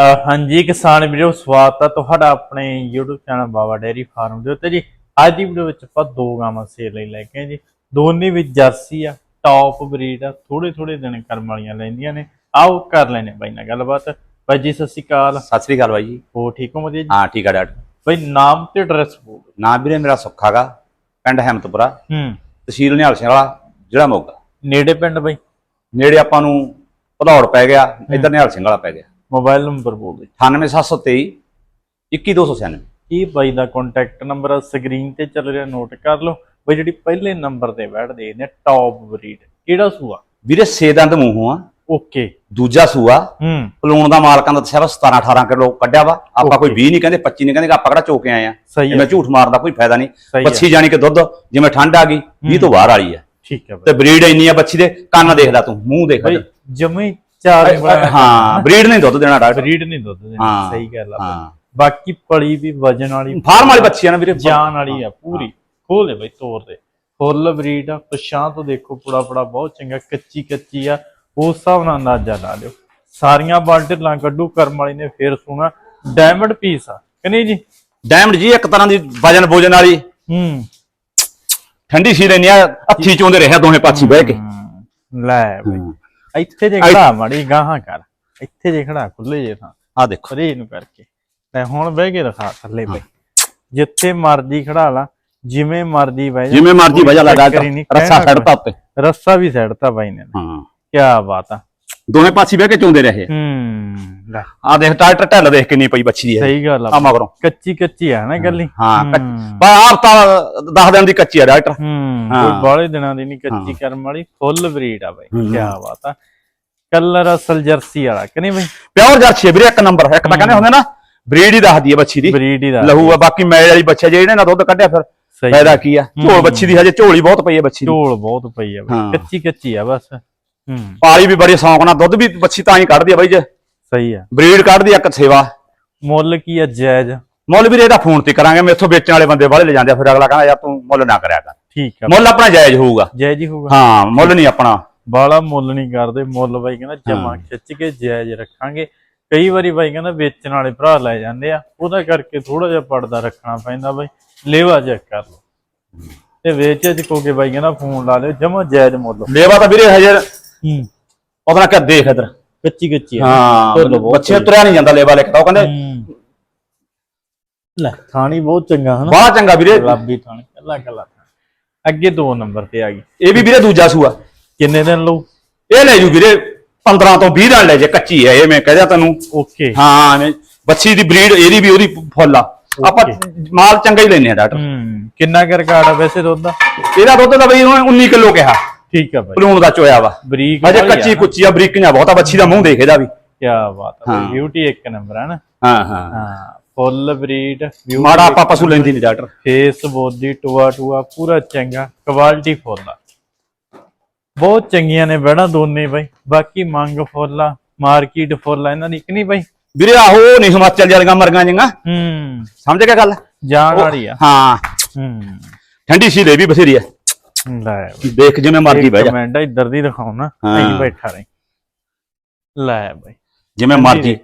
ਹਾਂਜੀ ਕਿਸਾਨ ਵੀਰੋ ਸਵਾਗਤ ਹੈ ਤੁਹਾਡਾ ਆਪਣੇ YouTube channel Baba dairy farm ਦੇ ਉੱਤੇ ਜੀ। ਅੱਜ ਦੀ ਵੀਡੀਓ ਵਿੱਚ ਆਪਾਂ ਦੋ ਗਾਵਾਂ ਸੇਲ ਲਈ ਲੈ ਕੇ ਆਏ ਜੀ। ਦੋਨੇ ਵੀ ਜਰਸੀ ਆ ਟੌਪ ਬਰੀਡ ਆ ਥੋੜੇ ਥੋੜੇ ਦਿਨ ਕਰਮ ਵਾਲੀਆਂ ਲੈਂਦੀਆਂ ਨੇ। ਆਓ ਕਰ ਲੈਨੇ ਬਾਈ ਨਾਲ ਗੱਲਬਾਤ। ਬਾਈ ਜੀ ਸਤਿ ਸ਼੍ਰੀ ਅਕਾਲ। ਸਤਿ ਸ੍ਰੀ ਅਕਾਲ ਬਾਈ ਜੀ। ਹੋ ਠੀਕ ਹੋ ਵਧੀਆ ਜੀ? ਹਾਂ ਠੀਕ ਆ ਡਾਕਟਰ ਬਾਈ ਨਾਮ ਤੇ ਐਡਰੈਸ ਬੋਲ ਨਾਮ ਵੀਰੇ ਮੇਰਾ ਸੁੱਖਾਗਾ ਪਿੰਡ ਹੈਮਤਪੁਰਾ। ਹੂੰ। ਤਹਿਸੀਲ ਨਿਹਾਲ ਸਿੰਘ ਵਾਲਾ ਜ਼ਿਲ੍ਹਾ ਮੋਗਾ। ਨੇੜੇ ਪਿੰਡ ਬਾਈ? ਨੇੜੇ ਆਪਾਂ ਨੂੰ ਭਦੌੜ ਪੈ ਗਿਆ ਇੱਧਰ ਨਿਹਾਲ ਸਿੰਘ ਵਾਲਾ ਪੈ ਗਿਆ। ਮੋਬਾਈਲ ਨੰਬਰ ਬੋਲ ਦਿਓ 98723 21296 ਇਹ ਬਾਈ ਦਾ ਕੰਟੈਕਟ ਨੰਬਰ ਸਕਰੀਨ ਤੇ ਚੱਲ ਰਿਹਾ ਨੋਟ ਕਰ ਲਓ। ਬਈ ਜਿਹੜੀ ਪਹਿਲੇ ਨੰਬਰ ਤੇ ਬੈਠਦੇ ਨੇ ਟੌਪ ਬਰੀਡ ਕਿਹੜਾ ਸੂਆ? ਵੀਰੇ ਛੇ ਦੰਦ ਮੂੰਹੋਂ ਆ ਓਕੇ ਦੂਜਾ ਸੂਆ। ਹੂੰ। ਪਲੂਣ ਦਾ ਮਾਲਕਾਂ ਦਾ ਵਾ 17 18 ਕਿਲੋ ਕੱਢਿਆ ਵਾ। ਆਪਾਂ ਕੋਈ Okay. 20 ਨਹੀਂ ਕਹਿੰਦੇ 25 ਨਹੀਂ ਕਹਿੰਦੇ ਆਪਾਂ ਕਿਹੜਾ ਚੋ ਕੇ ਆਏ ਆ। ਮੈਂ ਝੂਠ ਮਾਰਦਾ ਕੋਈ ਫਾਇਦਾ ਨਹੀਂ। ਬੱਚੀ ਜਾਣੀ ਕਿ ਦੁੱਧ ਜਿਵੇਂ ਠੰਡ ਆ ਗਈ 20 ਤੋਂ ਬਾਹਰ ਵਾਲੀ ਆ ਠੀਕ ਹੈ ਤੇ ਬਰੀਡ ਇੰਨੀ ਆ ਬੱਚੀ ਦੇ ਕੰਨ ਦੇਖ ਲੈ ਤੂੰ ਮੂੰਹ ਦੇਖ ਬਈ ਲੈ ਜਮੇ ਚਾਰ ਹਾਂ ਬਰੀਡ ਨਹੀਂ ਦੁੱਧ ਦੇਣਾ ਡਾਕਟਰ। ਬਰੀਡ ਨਹੀਂ ਦੁੱਧ ਦੇਣਾ ਹਾਂ, ਸਹੀ ਗੱਲ ਆ। ਹਾਂ। ਬਾਕੀ ਪਲੀ ਵੀ ਵਜਨ ਵਾਲੀ ਫਾਰਮ ਵਾਲੀ ਬੱਚੀ ਆ ਨਾ ਵੀਰੇ ਜਾਨ ਵਾਲੀ ਆ ਪੂਰੀ। ਖੋਲੇ ਬਈ ਤੋਰ ਦੇ। ਫੁੱਲ ਬਰੀਡ ਆ ਪਛਾਂ ਤੋਂ ਦੇਖੋ ਪੁੜਾ ਪੁੜਾ ਬਹੁਤ ਚੰਗਾ ਕੱਚੀ ਕੱਚੀ ਆ। ਉਸ ਹਿਸਾਬ ਨਾਲ ਅੰਦਾਜ਼ਾ ਲਾ ਲਿਓ। ਸਾਰੀਆਂ ਬਾਲਟੀਆਂ ਕੱਢੂ ਕਰਮ ਵਾਲੀ ਨੇ ਫੇਰ ਸੁਣਾ। ਡਾਇਮੰਡ ਪੀਸ ਆ ਕਿ ਨਹੀਂ ਜੀ? ਡਾਇਮੰਡ ਜੀ ਇੱਕ ਤਰ੍ਹਾਂ ਦੀ ਵਜਨ ਭੋਜਨ ਵਾਲੀ। ਹੂੰ। ਠੰਡੀ ਸੀ ਲੈਣੀ ਆ ਹੱਥੀ ਚੋਂਦੇ ਰਿਹਾ ਦੋਵੇਂ ਪਾਛੀ ਬਹਿ ਕੇ। ਲੈ ਬਈ। ਇੱਥੇ ਜੇ ਖੜਾ ਮਾੜੀ ਗਾਹਾਂ ਕਰ ਇੱਥੇ ਜੇ ਖੜਾ ਖੁੱਲੇ ਜੇ ਥਾਂ। ਆ ਦੇਖੋ ਫਰੇ ਨੂੰ ਕਰਕੇ। ਲੈ ਹੁਣ ਬਹਿ ਕੇ ਦਿਖਾ ਥੱਲੇ ਬਈ। ਜਿੱਥੇ ਮਰਜ਼ੀ ਖੜਾ ਲਾ ਜਿਵੇਂ ਮਰਜ਼ੀ ਬਹਿ ਜਾ। ਜਿਵੇਂ ਮਰਜ਼ੀ ਵਜਾ ਲਗਾ ਚੱਕਰ ਹੀ ਨਹੀਂ, ਰੱਸਾ ਛੱਡਤਾ ਉੱਤੇ। ਰੱਸਾ ਵੀ ਸੈੜਤਾ ਬਾਈ ਨੇ। ਹਾਂ। ਕੀ ਬਾਤ ਆ। ਦੋਵੇਂ ਪਾਛੀ ਬਹਿ ਕੇ ਚੋਂਦੇ ਰਹੇ। ਹੂੰ। ਲੈ। ਆ ਦੇਖ ਟਰੈਕਟਰ ਢੱਲ ਦੇਖ ਕਿੰਨੀ ਪਈ ਬੱਚੀ ਦੀ ਇਹ। ਸਹੀ ਗੱਲ ਆ। ਆ ਮਗਰੋਂ। ਕੱਚੀ ਕੱਚੀ ਆ ਨਾ ਗੱਲੀ। ਹਾਂ ਹੂੰ। ਬਾ ਆਪ ਤਾਂ 10 ਦਿਨ ਦੀ ਕੱਚੀ ਆ ਡਾਕਟਰ ਹੂੰ ਹਾਂ। ਕੋਈ ਬਾਲੇ ਦਿਨਾਂ ਦੀ ਨਹੀਂ ਕੱਚੀ ਕਰਮ ਵਾਲੀ ਫੁੱਲ ਬਰੀਡ ਆ ਬਾਈ ਹੂੰ। ਕੀ ਬਾਤ ਆ। ਕਲਰ ਅਸਲ ਜਰਸੀ ਵਾਲਾ ਕਿ ਨਹੀਂ ਬਾਈ? ਪਿਓਰ ਜਰਸੀ ਆ ਵੀਰੇ ਇੱਕ ਨੰਬਰ। ਇੱਕ ਤਾਂ ਕਹਿੰਦੇ ਹੁੰਦੇ ਨਾ ਬਰੀਡ ਹੀ ਦੱਸਦੀ ਆ ਬੱਚੀ ਦੀ। ਬਰੀਡ ਹੀ ਦਾ ਲਹੂ ਆ ਬਾਕੀ ਮੈਲ ਵਾਲੀ ਬੱਚਾ ਜਿਹੜੇ ਨਾ ਦੁੱਧ ਕੱਢਿਆ ਫਿਰ ਫਾਇਦਾ ਕੀ ਆ? ਝੋਲ ਬੱਚੀ ਦੀ ਹਜੇ ਝੋਲੀ ਬਹੁਤ ਪਈ ਆ ਬੱਚੀ ਦੀ। ਢੋਲ ਬਹੁਤ ਪਈ ਆ ਬਾਈ। ਹਾਂ। ਕੱਚੀ ਕੱਚੀ ਆ ਬਸ। ਹੂੰ। ਪਾਲੀ ਵੀ ਬੜੀ ਸ਼ੌਂਕ ਨਾਲ ਦੁੱਧ ਵੀ ਬੱਚੀ ਤਾਂ ਹੀ ਕੱਢਦੀ ਆ ਬਾਈ ਜੇ। ਸਹੀ ਆ ਬਰੀਡ ਕੱਢਦੀ ਇੱਕ ਸੇਵਾ। ਮੁੱਲ ਕੀ ਆ ਜਾਇਜ਼? ਮੁੱਲ ਵੀਰੇ ਇਹਦਾ ਫੋਨ ਤੇ ਕਰਾਂਗੇ ਮੇਥੋਂ ਵੇਚਣ ਵਾਲੇ ਬੰਦੇ ਬਾਹਲੇ ਲੈ ਜਾਂਦੇ ਆ ਫਿਰ ਅਗਲਾ ਕਹਿੰਦਾ ਯਾਰ ਤੂੰ ਮੁੱਲ ਨਾ ਕਰਿਆ ਕਰ। ਠੀਕ ਆ ਮੁੱਲ ਆਪਣਾ ਜਾਇਜ਼ ਹੋਊਗਾ। ਜਾਇਜ਼ ਹੀ ਹੋਊਗਾ। ਹਾਂ ਮੁੱਲ ਨਹੀਂ ਆਪਣਾ। ਬਾਲਾ ਮੁੱਲ ਨਹੀਂ ਕਰਦੇ ਮੁੱਲ ਬਾਈ ਕਹਿੰਦਾ ਜਮਾ ਖਿੱਚ ਕੇ ਜਾਇਜ਼ ਰੱਖਾਂਗੇ। ਕਈ ਵਾਰੀ ਬਾਈ ਕਹਿੰਦਾ ਵੇਚਣ ਵਾਲੇ ਭਰਾ ਲੈ ਜਾਂਦੇ ਆ ਉਹਦਾ ਕਰਕੇ ਥੋੜਾ ਜਿਹਾ ਪਰਦਾ ਰੱਖਣਾ ਪੈਂਦਾ ਬਾਈ। ਲੇਵਾ ਚੈੱਕ ਕਰ ਲਓ। ਤੇ ਵੇਚ ਚੁੱਕੋਗੇ ਬਾਈ ਕਹਿੰਦਾ ਫੋਨ ਲਾ ਲਿਓ ਜਮਾ ਜਾਇਜ਼ ਮੁੱਲ। ਲੇਵਾ ਤਾਂ ਵੀਰੇ ਹਜੇ ਹੂੰ। ਉਹਦਾ ਕਿ ਦੇਖ ਇਧਰ। ਕੱਚੀ ਕੱਚੀ ਹਾਂ ਬਹੁਤ ਬੱਚੇ ਤੁਰਿਆ ਨਹੀਂ ਜਾਂਦਾ ਲੇਵਾ ਲਿਖਦਾ ਉਹ ਕਹਿੰਦੇ। ਲੈ ਥਾਣੀ ਬਹੁਤ ਚੰਗਾ ਹਨਾ? ਬਾਹਲਾ ਚੰਗਾ ਵੀਰੇ। ਗੁਲਾਬੀ ਥਾਣੀ ਕੱਲਾ ਕੱਲਾ। ਅੱਗੇ ਦੋ ਨੰਬਰ ਤੇ ਆ ਗਈ। ਇਹ ਵੀ ਵੀਰੇ ਦੂਜਾ ਸੂਆ। ਕਿੰਨੇ ਦਿਨ ਲਊ? ਇਹ ਲੈ ਜੂ ਵੀਰੇ 15 ਤੋਂ 20 ਦਿਨ ਲੈ ਜੇ ਕੱਚੀ ਹੈ ਇਹ ਮੈਂ ਕਹਦਾ ਤੈਨੂੰ। ਓਕੇ। ਹਾਂ ਐਵੇਂ ਬੱਚੀ ਦੀ ਬਰੀਡ ਇਹਦੀ ਵੀ ਉਹਦੀ ਫੁੱਲ ਆ। ਆਪਾਂ ਮਾਲ ਚੰਗਾ ਹੀ ਲੈਨੇ ਆ ਡਾਕਟਰ। ਹੂੰ ਕਿੰਨਾ ਕਰ ਰਿਕਾਰਡ ਆ ਵੈਸੇ ਦੁੱਧ ਦਾ? ਇਹਦਾ ਦੁੱਧ ਦਾ ਬਈ ਉਹਨੇ 19 ਕਿਲੋ ਕਿਹਾ। ਠੀਕ ਆ ਬਾਈ। ਪਲੂਣ ਦਾ ਚੋਇਆ ਵਾ। ਬਰੀਕ ਅਜੇ ਵਾਲੀ ਆ ਕੱਚੀ ਨਾ। ਕੁੱਚੀ ਆ ਬਰੀਕੀਆਂ ਬਹੁਤ ਬੱਚੀ ਦਾ ਮੂੰਹ ਦੇਖ ਇਹਦਾ ਵੀ। ਕੀ ਬਾਤ ਹੈ ਹਾਂ। ਬਿਊਟੀ ਇੱਕ ਨੰਬਰ ਹੈ ਨਾ। ਹਾਂ ਹਾਂ। ਹਾਂ ਫੁੱਲ ਬਰੀਡ ਮਾੜਾ ਆਪਾਂ ਪਸ਼ੂ ਲੈਂਦੀ ਨਹੀਂ ਡਾਕਟਰ ਫੇਸ ਬੋਦੀ ਟੂਆ ਟੂਆ ਪੂਰਾ ਚੰਗਾ ਕੁਆਲਿਟੀ ਫੁੱਲ ਆ। ਬਹੁਤ ਚੰਗੀਆਂ ਨੇ ਬੜਾ ਦੋਨੇ ਬਾਈ। ਬਾਕੀ ਮੰਗ ਫੁੱਲ ਆ ਮਾਰਕੀਟ ਫੁੱਲ ਆ ਇਹਨਾਂ ਦੀ ਕਿ ਨਹੀਂ ਬਾਈ? ਵੀਰੇ ਆਹੋ ਨਹੀਂ ਹਿਮਾਚਲ ਦੀਆਂ ਮਰਗਾਂ ਜਿੰਗਾ ਹੂੰ। ਸਮਝ ਗਿਆ ਗੱਲ? ਜਾਣ ਵਾਲੀ ਆ। ਹਾਂ। ਹੂੰ। ਠੰਡੀ ਸੀ ਦੇ ਵੀ ਬਥੇਰੀ ਆ। ਲੈ। ਦੇਖ ਜਿਵੇਂ ਮਰਜ਼ੀ ਬਹਿ ਜਾ। ਕਮੈਂਟ ਇੱਧਰ ਦੀ ਦਿਖਾਉ ਨਾ। ਨਹੀਂ ਬੈਠਾ ਰਹੀ। ਲੈ ਬਾਈ। ਜਿਵੇਂ ਮਰਜ਼ੀ।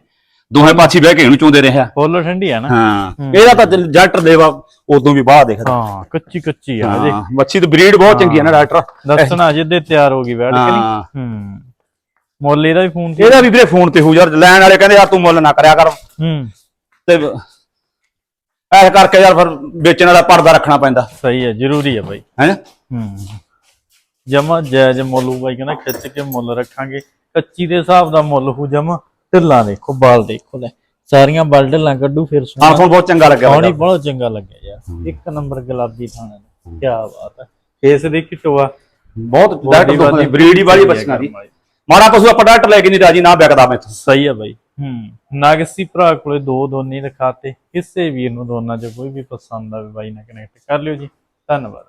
ਦੋਹੇ ਪਾਛੀ ਬਹਿ ਕੇ ਇਹਨੂੰ ਚੋਂਦੇ ਰਿਹਾ ਫੁੱਲ ਠੰਡੀ ਆ ਨਾ। ਹਾਂ। ਇਹਦਾ ਤਾਂ ਜੱਟ ਦੇਵਾ ਉਦੋਂ ਵੀ ਬਾਹਰ ਦੇਖਦਾ। ਹਾਂ ਕੱਚੀ ਕੱਚੀ ਆ ਜੇ। ਬੱਚੀ ਦੀ ਬਰੀਡ ਬਹੁਤ ਚੰਗੀ ਹੈ ਨਾ ਡਾਕਟਰ। ਦੱਸਣਾ ਜਿੱਦੇ ਤਿਆਰ ਹੋ ਗਈ ਬੈਠ ਕੇ ਨਹੀਂ। ਹਾਂ। ਹੂੰ। ਮੁੱਲ ਇਹਦਾ ਵੀ ਫੋਨ ਤੇ ਇਹਦਾ ਵੀ ਵੀਰੇ ਫੋਨ ਤੇ ਹੋ ਯਾਰ ਲੈਣ ਵਾਲੇ ਕਹਿੰਦੇ ਯਾਰ ਤੂੰ ਮੁੱਲ ਨਾ ਕਰਿਆ ਕਰ। ਹੂੰ। ਤੇ ਐਸ ਕਰਕੇ ਯਾਰ ਫਿਰ ਵੇਚਣ ਵਾਲਾ ਪਰਦਾ ਰੱਖਣਾ ਪੈਂਦਾ। ਸਹੀ ਹੈ ਜ਼ਰੂਰੀ ਹੈ ਬਾਈ। ਹੈ? ਹੂੰ। ਜਮਾ ਜਾਇਜ਼ ਮੁੱਲ ਬਾਈ ਕਹਿੰਦਾ ਖਿੱਚ ਕੇ ਮੁੱਲ ਰੱਖਾਂਗੇ। ਕੱਚੀ ਦੇ ਹਿਸਾਬ ਦਾ ਮੁੱਲ ਹੋ ਜਮਾ। ਢਿੱਲਾਂ ਦੇਖੋ ਬਾਲ ਦੇਖੋ ਲੈ। ਸਾਰੀਆਂ ਬਾਲ ਢਿੱਲਾਂ ਕੱਢੂ ਫਿਰ ਹਾਂ ਸੁਣਾ ਤੁਹਾਨੂੰ ਬਹੁਤ ਚੰਗਾ ਲੱਗਿਆ ਪਾਣੀ ਬਾਈ। ਬਹੁਤ ਚੰਗਾ ਲੱਗਿਆ ਯਾਰ। ਇੱਕ ਨੰਬਰ ਗੁਲਾਬੀ ਥਾਣੇ ਦਾ। ਕੀ ਬਾਤ ਹੈ। ਫੇਸ ਦੇ ਕਿਟਵਾ ਬਹੁਤ ਡਾਕਟਰ ਤੋਂ ਬਰੀਡ ਹੀ ਵਾਲੀ ਬੱਚੀਆਂ ਦੀ। ਮਾੜਾ। ਪਸ਼ੂ ਆਪਾਂ ਡਾਕਟਰ ਲੈ ਕੇ ਨਹੀਂ ਰਾਜੀ ਨਾ ਵਿਕਦਾ ਮੈਥੋਂ ਸਹੀ ਹੈ ਬਾਈ। ਹੂੰ। ਨਾਗਸੀ ਭਰਾ ਕੋਲੇ ਦੋ ਦੋਨੇ ਦਿਖਾਤੇ। ਕਿਸੇ ਵੀਰ ਨੂੰ ਦੋਨਾਂ ਚ ਕੋਈ ਵੀ ਪਸੰਦ ਆਵੇ ਬਾਈ ਨਾਲ ਕਨੈਕਟ ਕਰ ਲਿਓ ਜੀ। ਧੰਨਵਾਦ।